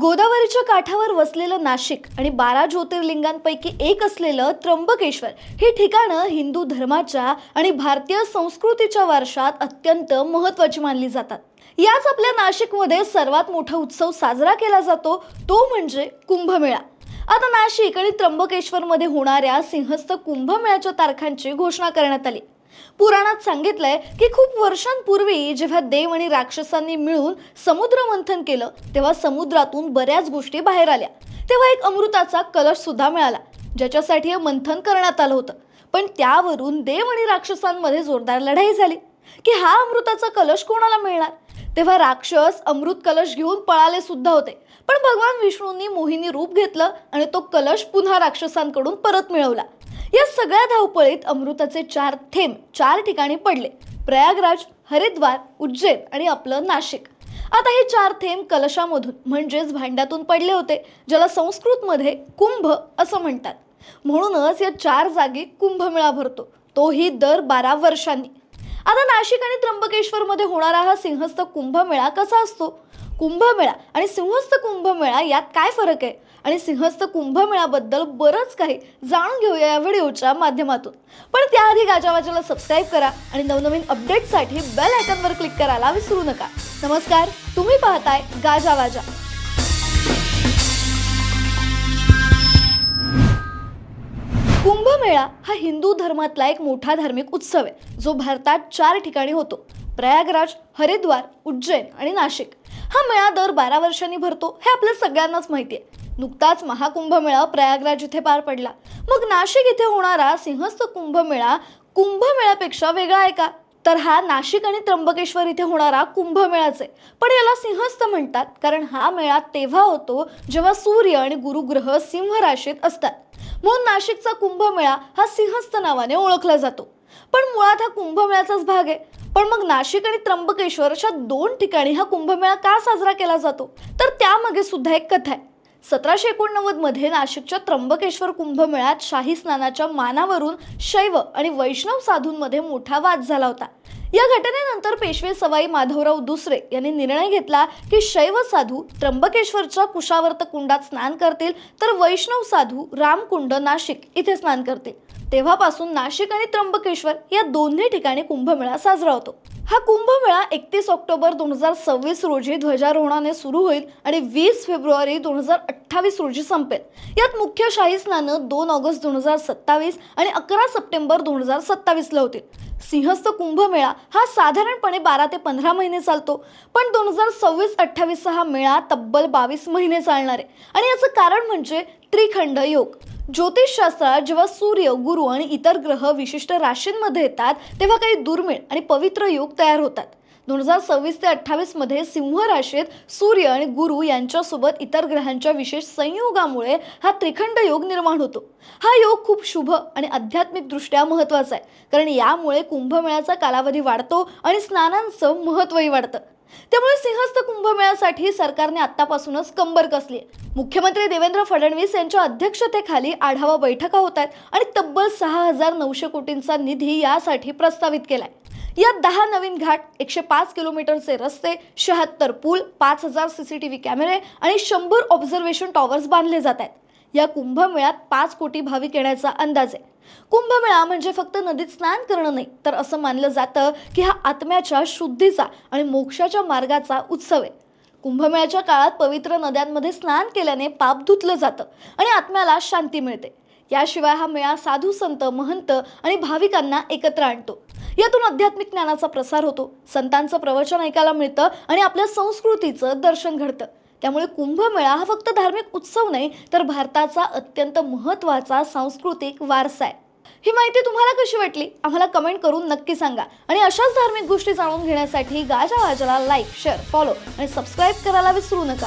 गोदावरीच्या काठावर वसलेलं नाशिक आणि बारा ज्योतिर्लिंगांपैकी एक असलेलं त्र्यंबकेश्वर ही ठिकाणं हिंदू धर्माच्या आणि भारतीय संस्कृतीच्या वारशात अत्यंत महत्त्वाची मानली जातात. याच आपल्या नाशिकमध्ये सर्वात मोठा उत्सव साजरा केला जातो तो म्हणजे कुंभमेळा. आता नाशिक आणि त्र्यंबकेश्वरमध्ये होणाऱ्या सिंहस्थ कुंभमेळ्याच्या तारखांची घोषणा करण्यात आली. पुराणात सांगितलंय की खूप वर्षांपूर्वी जेव्हा देव आणि राक्षसांनी मिळून समुद्र मंथन केलं तेव्हा समुद्रातून बऱ्याच गोष्टी बाहेर आल्या. तेव्हा एक अमृताचा कलश सुद्धा मिळाला ज्याच्यासाठी हे मंथन करण्यात आलं होतं. पण त्यावरून देव आणि राक्षसांमध्ये जोरदार लढाई झाली. की हा अमृताचा कलश कोणाला मिळणार? तेव्हा राक्षस अमृत कलश घेऊन पळाले सुद्धा होते. पण भगवान विष्णूंनी मोहिनी रूप घेतलं आणि तो कलश पुन्हा राक्षसांकडून परत मिळवला. या सगळ्या धावपळीत अमृताचे चार थेंब चार ठिकाणी पडले. प्रयागराज हरिद्वार उज्जैन आणि आपलं नाशिक. आता हे चार थेंब कलशामधून म्हणजेच भांड्यातून पडले होते ज्याला संस्कृतमध्ये कुंभ असं म्हणतात. म्हणूनच या चार जागी कुंभमेळा भरतो. तोही दर बारा वर्षांनी. आता नाशिक आणि त्र्यंबकेश्वरमध्ये होणारा हा सिंहस्थ कुंभमेळा कसा असतो? कुंभमेळा आणि सिंहस्थ कुंभमेळा यात काय फरक आहे? आणि सिंहस्थ कुंभमेळाबद्दल बरंच काही जाणून घेऊया या व्हिडिओच्या माध्यमातून. पण त्याआधी गाजावाजाला सबस्क्राईब करा आणि नवनवीन अपडेटसाठी बेल आयकॉनवर क्लिक करायला विसरू नका. नमस्कार तुम्ही पाहताय गाजावाजा कुंभमेळा हा हिंदू धर्मातला एक मोठा धार्मिक उत्सव आहे जो भारतात चार ठिकाणी होतो. प्रयागराज हरिद्वार उज्जैन आणि नाशिक. हा मेळा दर बारा वर्षांनी भरतो हे आपल्या सगळ्यांनाच माहिती आहे. नुकताच महाकुंभमेळा प्रयागराज इथे पार पडला. मग नाशिक इथे होणारा सिंहस्थ कुंभमेळा कुंभमेळ्यापेक्षा वेगळा आहे का? तर हा नाशिक आणि त्र्यंबकेश्वर इथे होणारा कुंभमेळाच आहे. पण याला सिंहस्थ म्हणतात कारण हा मेळा तेव्हा होतो जेव्हा सूर्य आणि गुरुग्रह सिंह राशीत असतात. म्हणून नाशिकचा कुंभमेळा हा सिंहस्थ नावाने ओळखला जातो. पण मुळात हा कुंभमेळ्याचाच भाग आहे. पण मग नाशिक आणि त्र्यंबकेश्वर अशा दोन ठिकाणी हा कुंभमेळा का साजरा केला जातो? तर त्यामागे सुद्धा एक कथा आहे. सतराशे एकोणनव्वदमध्ये नाशिकच्या त्र्यंबकेश्वर कुंभमेळ्यात शाही स्नानाच्या मानावरून शैव आणि वैष्णव साधूंमध्ये मोठा वाद झाला होता. या घटनेनंतर पेशवे सवाई माधवराव दुसरे यांनी निर्णय घेतला की शैव साधू त्र्यंबकेश्वरच्या कुशावर्त कुंडात स्नान करतील तर वैष्णव साधू रामकुंड नाशिक इथे स्नान करतील. तेव्हापासून नाशिक आणि त्र्यंबकेश्वर या दोन्ही ठिकाणी कुंभमेळा साजरा होतो. हा कुंभमेळा एकतीस ऑक्टोबर दोन हजार सव्वीस रोजी ध्वजारोहणाने सुरू होईल आणि वीस फेब्रुवारी दोन हजार अठ्ठावीस रोजी संपेल. यात मुख्य शाही स्नानं दोन ऑगस्ट दोन हजार सत्तावीस आणि अकरा सप्टेंबर दोन हजार सत्तावीसला होतील. सिंहस्थ कुंभमेळा हा साधारणपणे बारा ते पंधरा महिने चालतो. पण दोन हजार सव्वीस अठ्ठावीसचा हा मेळा तब्बल बावीस महिने चालणार आहे. आणि याचं कारण म्हणजे त्रिखंड योग. ज्योतिषशास्त्रात जेव्हा सूर्य गुरु आणि इतर ग्रह विशिष्ट राशींमध्ये येतात तेव्हा काही दुर्मिळ आणि पवित्र योग तयार होतात. दोन हजार सव्वीस ते अठ्ठावीसमध्ये सिंह राशीत सूर्य आणि गुरु यांच्यासोबत इतर ग्रहांच्या विशेष संयोगामुळे हा त्रिखंड योग निर्माण होतो. हा योग खूप शुभ आणि आध्यात्मिकदृष्ट्या महत्त्वाचा आहे कारण यामुळे कुंभमेळ्याचा कालावधी वाढतो आणि स्नानांचं महत्त्वही वाढतं. त्यामुळे सिंहस्थ कुंभमेळ्यासाठी सरकारने आतापासूनच कंबर कसली मुख्यमंत्री देवेंद्र फडणवीस यांच्या अध्यक्षतेखाली आढावा बैठका होत आहेत आणि तब्बल सहा हजार नऊशे कोटींचा निधी यासाठी प्रस्तावित केलाय. यात दहा नवीन घाट एकशे पाच किलोमीटरचे रस्ते शहात्तर पूल पाच हजार सीसीटीव्ही कॅमेरे आणि शंभर ऑब्झर्वेशन टॉवर्स बांधले जात आहेत. या कुंभमेळ्यात पाच कोटी भाविक येण्याचा अंदाज आहे. कुंभमेळा म्हणजे फक्त नदीत स्नान करणं नाही तर असं मानलं जातं की हा आत्म्याच्या शुद्धीचा आणि मोक्षाच्या मार्गाचा उत्सव आहे. कुंभमेळ्याच्या काळात पवित्र नद्यांमध्ये स्नान केल्याने पाप धुतलं जातं आणि आत्म्याला शांती मिळते. याशिवाय हा मेळा साधू संत महंत आणि भाविकांना एकत्र आणतो. यातून आध्यात्मिक ज्ञानाचा प्रसार होतो. संतांचं प्रवचन ऐकायला मिळतं आणि आपल्या संस्कृतीचं दर्शन घडतं. त्यामुळे कुंभमेळा हा फक्त धार्मिक उत्सव नाही तर भारताचा अत्यंत महत्त्वाचा सांस्कृतिक वारसा आहे. ही माहिती तुम्हाला कशी वाटली? आम्हाला कमेंट करून नक्की सांगा. आणि अशाच धार्मिक गोष्टी जाणून घेण्यासाठी गाजा वाजाला लाईक शेअर फॉलो आणि सबस्क्राईब करायला विसरू नका.